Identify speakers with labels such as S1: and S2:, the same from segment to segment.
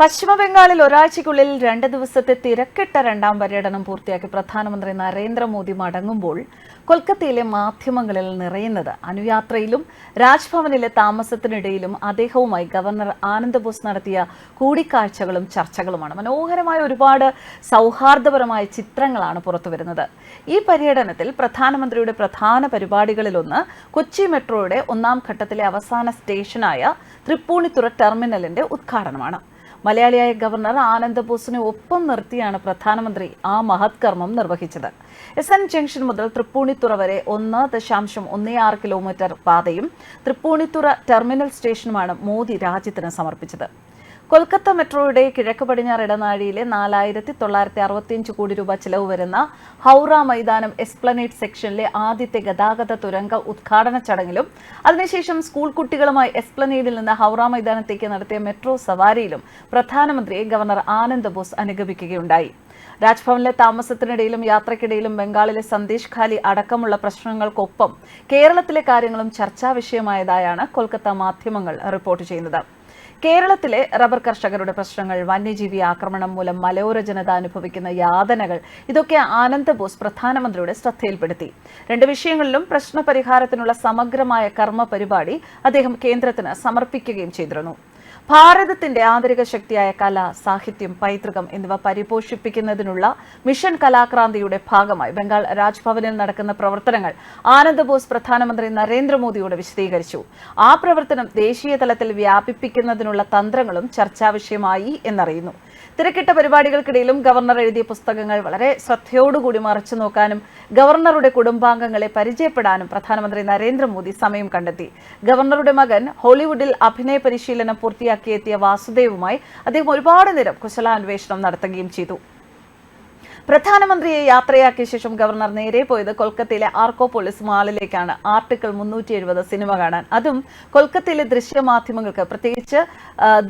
S1: പശ്ചിമബംഗാളിൽ ഒരാഴ്ചയ്ക്കുള്ളിൽ രണ്ട് ദിവസത്തെ തിരക്കിട്ട രണ്ടാം പര്യടനം പൂർത്തിയാക്കി പ്രധാനമന്ത്രി നരേന്ദ്രമോദി മടങ്ങുമ്പോൾ കൊൽക്കത്തയിലെ മാധ്യമങ്ങളിൽ നിറയുന്നത്. അനുയാത്രയിലും രാജ്ഭവനിലെ താമസത്തിനിടയിലും അദ്ദേഹവുമായി ഗവർണർ ആനന്ദ് ബോസ് നടത്തിയ കൂടിക്കാഴ്ചകളും ചർച്ചകളുമാണ്. മനോഹരമായ ഒരുപാട് സൗഹാർദ്ദപരമായ ചിത്രങ്ങളാണ് പുറത്തുവരുന്നത്. ഈ പര്യടനത്തിൽ പ്രധാനമന്ത്രിയുടെ പ്രധാന പരിപാടികളിലൊന്ന് കൊച്ചി മെട്രോയുടെ ഒന്നാം ഘട്ടത്തിലെ അവസാന സ്റ്റേഷനായ തൃപ്പൂണിത്തുറ ടെർമിനലിന്റെ ഉദ്ഘാടനമാണ്. മലയാളിയായ ഗവർണർ ആനന്ദ ബോസിനെ ഒപ്പം നിർത്തിയാണ് പ്രധാനമന്ത്രി ആ മഹത്കർമ്മം നിർവഹിച്ചത്. എസ് എൻ ജംഗ്ഷൻ മുതൽ തൃപ്പൂണിത്തുറ വരെ ഒന്ന് ദശാംശം ഒന്നേ ആറ് കിലോമീറ്റർ പാതയും തൃപ്പൂണിത്തുറ ടെർമിനൽ സ്റ്റേഷനുമാണ് മോദി രാജ്യത്തിന് സമർപ്പിച്ചത്. കൊൽക്കത്ത മെട്രോയുടെ കിഴക്ക് പടിഞ്ഞാറ് ഇടനാഴിയിലെ നാലായിരത്തി തൊള്ളായിരത്തി അറുപത്തിയഞ്ച് കോടി രൂപ ചെലവ് വരുന്ന ഹൗറ മൈതാനം എസ്പ്ലനേറ്റ് സെക്ഷനിലെ ആദ്യത്തെ ഗതാഗത തുരങ്ക ഉദ്ഘാടന ചടങ്ങിലും അതിനുശേഷം സ്കൂൾ കുട്ടികളുമായി എസ്പ്ലനേഡിൽ നിന്ന് ഹൗറ മൈതാനത്തേക്ക് നടത്തിയ മെട്രോ സവാരിയിലും പ്രധാനമന്ത്രിയെ ഗവർണർ ആനന്ദ് ബോസ് അനുഗമിക്കുകയുണ്ടായി. രാജ്ഭവനിലെ താമസത്തിനിടയിലും യാത്രക്കിടയിലും ബംഗാളിലെ സന്ദേശ് ഖാലി അടക്കമുള്ള പ്രശ്നങ്ങൾക്കൊപ്പം കേരളത്തിലെ കാര്യങ്ങളും ചർച്ചാ വിഷയമായതായാണ് കൊൽക്കത്ത മാധ്യമങ്ങൾ റിപ്പോർട്ട് ചെയ്യുന്നത്. കേരളത്തിലെ റബ്ബർ കർഷകരുടെ പ്രശ്നങ്ങൾ വന്യജീവി ആക്രമണം മൂലം മലയോര ജനത അനുഭവിക്കുന്ന യാതനകൾ ഇതൊക്കെ ആനന്ദ് ബോസ് പ്രധാനമന്ത്രിയുടെ ശ്രദ്ധയിൽപ്പെടുത്തി. രണ്ട് വിഷയങ്ങളിലും പ്രശ്ന പരിഹാരത്തിനുള്ള സമഗ്രമായ കർമ്മ പരിപാടി അദ്ദേഹം കേന്ദ്രത്തിന് സമർപ്പിക്കുകയും ചെയ്തിരുന്നു. ഭാരതത്തിന്റെ ആന്തരിക ശക്തിയായ കല സാഹിത്യം പൈതൃകം എന്നിവ പരിപോഷിപ്പിക്കുന്നതിനുള്ള മിഷൻ കലാക്രാന്തിയുടെ ഭാഗമായി ബംഗാൾ രാജ്ഭവനിൽ നടക്കുന്ന പ്രവർത്തനങ്ങൾ ആനന്ദ് ബോസ് പ്രധാനമന്ത്രി നരേന്ദ്രമോദിയോട് വിശദീകരിച്ചു. ആ പ്രവർത്തനം ദേശീയ തലത്തിൽ വ്യാപിപ്പിക്കുന്നതിനുള്ള തന്ത്രങ്ങളും ചർച്ചാവിഷയമായി എന്നറിയുന്നു. തിരക്കിട്ട പരിപാടികൾക്കിടയിലും ഗവർണർ എഴുതിയ പുസ്തകങ്ങൾ വളരെ ശ്രദ്ധയോടുകൂടി മറച്ചു നോക്കാനും ഗവർണറുടെ കുടുംബാംഗങ്ങളെ പരിചയപ്പെടാനും പ്രധാനമന്ത്രി നരേന്ദ്രമോദി സമയം കണ്ടെത്തി. ഗവർണറുടെ മകൻ ഹോളിവുഡിൽ അഭിനയ പരിശീലനം പൂർത്തിയാക്കിയെത്തിയ വാസുദേവുമായി അദ്ദേഹം ഒരുപാട് നേരം കുശലാന്വേഷണം നടത്തുകയും ചെയ്തു. പ്രധാനമന്ത്രിയെ യാത്രയാക്കിയ ശേഷം ഗവർണർ നേരെ പോയത് കൊൽക്കത്തയിലെ ആർക്കോപോളിസ് മാളിലേക്കാണ്. ആർട്ടിക്കിൾ മുന്നൂറ്റി എഴുപത് സിനിമ കാണാൻ. അതും കൊൽക്കത്തയിലെ ദൃശ്യമാധ്യമങ്ങൾക്ക് പ്രത്യേകിച്ച്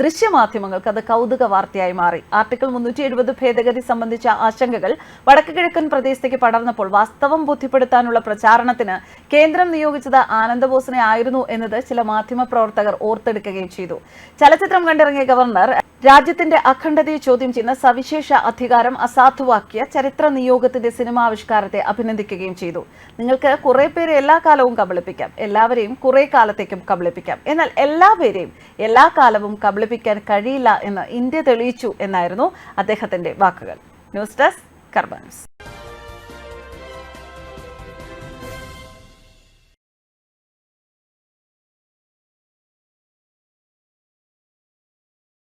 S1: ദൃശ്യമാധ്യമങ്ങൾക്ക് അത് കൗതുക വാർത്തയായി മാറി. ആർട്ടിക്കിൾ മുന്നൂറ്റി എഴുപത് ഭേദഗതി സംബന്ധിച്ച ആശങ്കകൾ വടക്ക് കിഴക്കൻ പ്രദേശത്തേക്ക് പടർന്നപ്പോൾ വാസ്തവം ബോധ്യപ്പെടുത്താനുള്ള പ്രചാരണത്തിന് കേന്ദ്രം നിയോഗിച്ചത് ആനന്ദബോസിനെ ആയിരുന്നു എന്നത് ചില മാധ്യമ പ്രവർത്തകർ ഓർത്തെടുക്കുകയും ചെയ്തു. ചലച്ചിത്രം കണ്ടിറങ്ങിയ ഗവർണർ രാജ്യത്തിന്റെ അഖണ്ഡതയെ ചോദ്യം ചെയ്യുന്ന സവിശേഷ അധികാരം അസാധുവാക്കിയ ചരിത്ര നിയോഗത്തിന്റെ സിനിമാവിഷ്കാരത്തെ അഭിനന്ദിക്കുകയും ചെയ്തു. നിങ്ങൾക്ക് കുറെ പേരെ എല്ലാ കാലവും കബളിപ്പിക്കാം. എല്ലാവരെയും കുറെ കാലത്തേക്കും കബളിപ്പിക്കാം. എന്നാൽ എല്ലാവരെയും എല്ലാ കാലവും കബളിപ്പിക്കാൻ കഴിയില്ല എന്ന് ഇന്ത്യ തെളിയിച്ചു എന്നായിരുന്നു അദ്ദേഹത്തിന്റെ വാക്കുകൾ. News desk കർബൻസ്